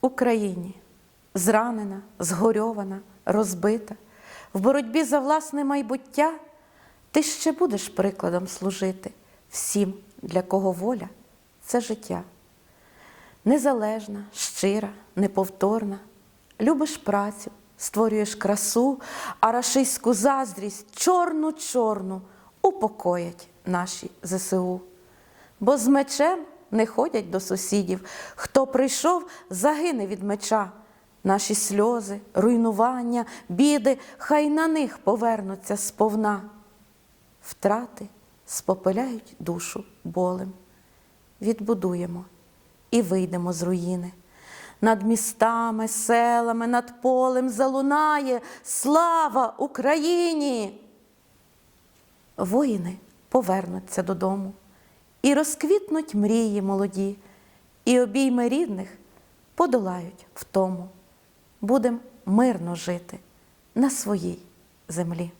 Україні, зранена, згорьована, розбита, в боротьбі за власне майбуття, ти ще будеш прикладом служити всім, для кого воля це життя. Незалежна, щира, неповторна, любиш працю, створюєш красу, а рашистську заздрість чорну чорну упокоять наші ЗСУ. Бо з мечем не ходять до сусідів. Хто прийшов, загине від меча. Наші сльози, руйнування, біди, хай на них повернуться сповна. Втрати спопиляють душу болем. Відбудуємо і вийдемо з руїни. Над містами, селами, над полем залунає слава Україні! Воїни повернуться додому, і розквітнуть мрії молоді, і обійми рідних подолають втому. Будем мирно жити на своїй землі.